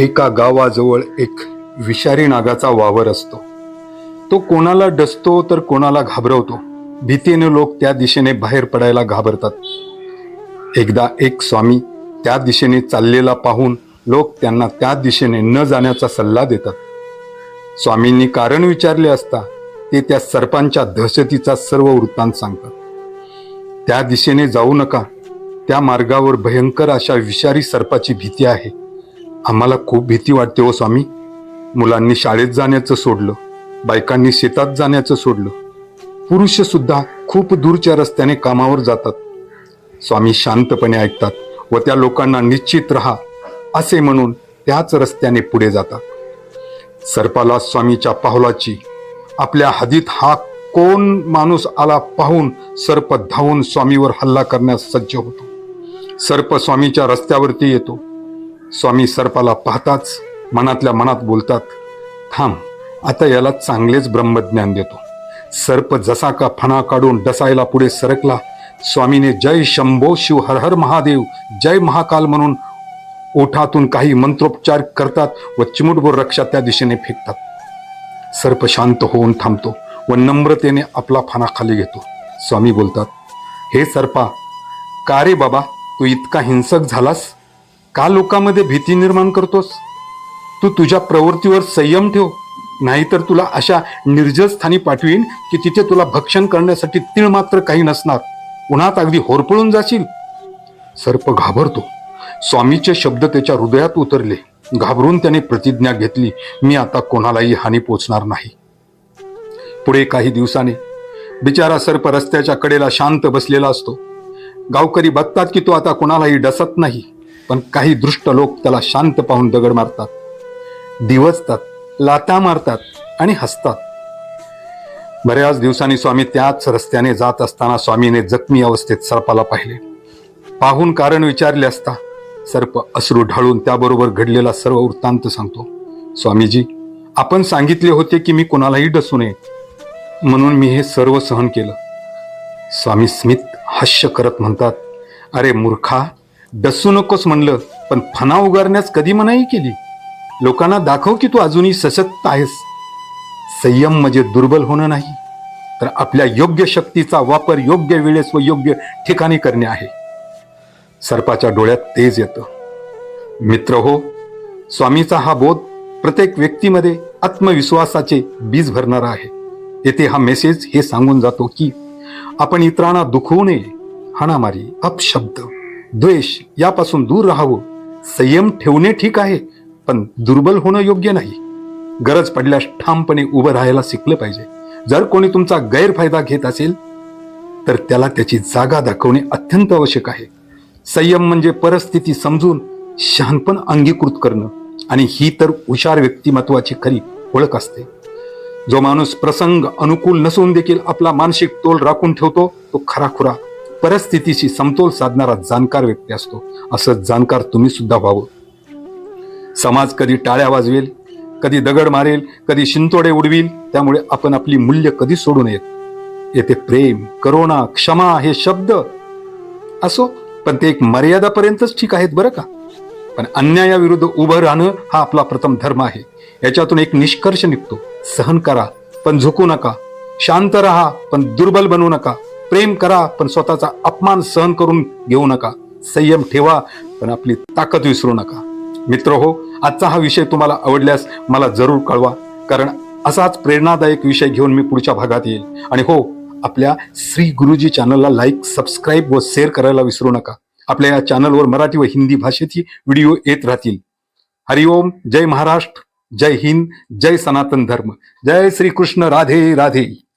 एका गावाजवळ एक विषारी नागाचा वावर असतो. तो कोणाला डसतो तर कोणाला घाबरवतो. भीतीने लोक त्या दिशेने बाहेर पडायला घाबरतात. एकदा एक स्वामी त्या दिशेने चाललेला पाहून लोक त्यांना त्या दिशेने न जाण्याचा सल्ला देतात. स्वामींनी कारण विचारले असता ते त्या सर्पांच्या दहशतीचा सर्व वृत्तांत सांगतात. त्या दिशेने जाऊ नका. त्या मार्गावर भयंकर अशा विषारी सर्पाची भीती आहे. आम्हाला खूप भीती वाटते हो स्वामी. मुलांनी शाळेत जाण्याचं सोडलं बायकांनी शेतात जाण्याचं सोडलं. पुरुष सुद्धा खूप दूरच्या रस्त्याने कामावर जातात. स्वामी शांतपणे ऐकतात व त्या लोकांना निश्चित राहा असे म्हणून त्याच रस्त्याने पुढे जातात. सर्पाला स्वामीच्या पावलाची आपल्या हदीत हा कोण माणूस आला पाहून सर्प धावून स्वामीवर हल्ला करण्यास सज्ज होतो. सर्प स्वामीच्या रस्त्यावरती येतो. स्वामी सर्पाला पाहताच मनातल्या मनात बोलतात थांब आता याला चांगलेच ब्रह्मज्ञान देतो. सर्प जसा का फणा काढून डसायला पुढे सरकला स्वामीने जय शंभो शिव हर हर महादेव जय महाकाल म्हणून ओठातून काही मंत्रोपचार करतात व चिमुटभर रक्षा त्या दिशेने फेकतात. सर्प शांत होऊन थांबतो व नम्रतेने आपला फणा खाली घेतो. स्वामी बोलतात हे सर्पा का रे बाबा तू इतका हिंसक झालास? का लोकांमध्ये भीती निर्माण करतोस? तू तुझ्या प्रवृत्तीवर संयम ठेव. नाहीतर तुला अशा निर्जल स्थानी पाठवीन की तिथे तुला भक्षण करण्यासाठी तीळ मात्र काही नसणार. उन्हात अगदी होरपळून जाशील. सर्प घाबरतो. स्वामीचे शब्द त्याच्या हृदयात उतरले. घाबरून त्याने प्रतिज्ञा घेतली मी आता कोणालाही हानी पोचणार नाही. पुढे काही दिवसाने बिचारा सर्प रस्त्याच्या कडेला शांत बसलेला असतो. गावकरी बघतात की तो आता कोणालाही डसत नाही. पण काही दृष्ट लोक त्याला शांत पाहून दगड मारतात. दिवसतात लाता मारतात आणि हसतात. बऱ्याच दिवसांनी स्वामी त्याच रस्त्याने जात असताना स्वामीने जखमी अवस्थेत सर्पाला पाहिले. पाहून कारण विचारले असता सर्प अश्रू ढाळून त्याबरोबर घडलेला सर्व वृत्तांत सांगतो. स्वामीजी आपण सांगितले होते की मी कोणालाही डसू नये. म्हणून मी हे सर्व सहन केलं. स्वामी स्मित हास्य करत म्हणतात अरे मूर्खा डसू नकोस म्हणलं पण फणा उगारण्यास कधी मनाई केली? लोकांना दाखव की तू अजूनही सशक्त आहेस. संयम म्हणजे दुर्बल होणं नाही तर आपल्या योग्य शक्तीचा वापर योग्य वेळेस व योग्य ठिकाणी करणे आहे. सर्पाच्या डोळ्यात तेज येतं. मित्र हो स्वामीचा हा बोध प्रत्येक व्यक्तीमध्ये आत्मविश्वासाचे बीज भरणारा आहे. येथे हा मेसेज हे सांगून जातो की आपण इतरांना दुखवू नये हाणामारी अपशब्द. द्वेष यापासून दूर राहावं. संयम ठेवणे ठीक आहे पण दुर्बल होणं योग्य नाही. गरज पडल्यास ठामपणे उभं राहायला शिकलं पाहिजे. जर कोणी तुमचा गैरफायदा घेत असेल तर त्याला त्याची जागा दाखवणे अत्यंत आवश्यक आहे. संयम म्हणजे परिस्थिती समजून शहाणपण अंगीकृत करणं आणि ही तर हुशार व्यक्तिमत्वाची खरी ओळख असते. जो माणूस प्रसंग अनुकूल नसून देखील आपला मानसिक तोल राखून ठेवतो तो खराखुरा परिस्थितीशी समतोल साधणारा जाणकार व्यक्ती असतो. असं जाणकार तुम्ही सुद्धा व्हावं. समाज कधी टाळ्या वाजवेल कधी दगड मारेल कधी शिंतोडे उडवील त्यामुळे आपण आपली मूल्य कधी सोडू नयेत. येथे प्रेम करुणा क्षमा हे शब्द असो पण ते एक मर्यादापर्यंतच ठीक आहेत बरं का? पण अन्यायाविरुद्ध उभं राहणं हा आपला प्रथम धर्म आहे. याच्यातून एक निष्कर्ष निघतो. सहन करा पण झुकू नका. शांत राहा पण दुर्बल बनू नका. प्रेम करा पण स्वतःचा अपमान सहन करून घेऊ नका. संयम ठेवा पण आपली ताकद विसरू नका. मित्र हो आजचा हा विषय तुम्हाला आवडल्यास मला जरूर कळवा कारण असाच प्रेरणादायक विषय घेऊन मी पुढच्या भागात येईल. आणि हो आपल्या श्री गुरुजी चॅनलला लाईक सबस्क्राईब व शेअर करायला विसरू नका. आपल्या या चॅनलवर मराठी व हिंदी भाषेतही व्हिडिओ येत राहतील. हरिओम जय महाराष्ट्र जय हिंद जय सनातन धर्म. जय श्री कृष्ण राधे राधे.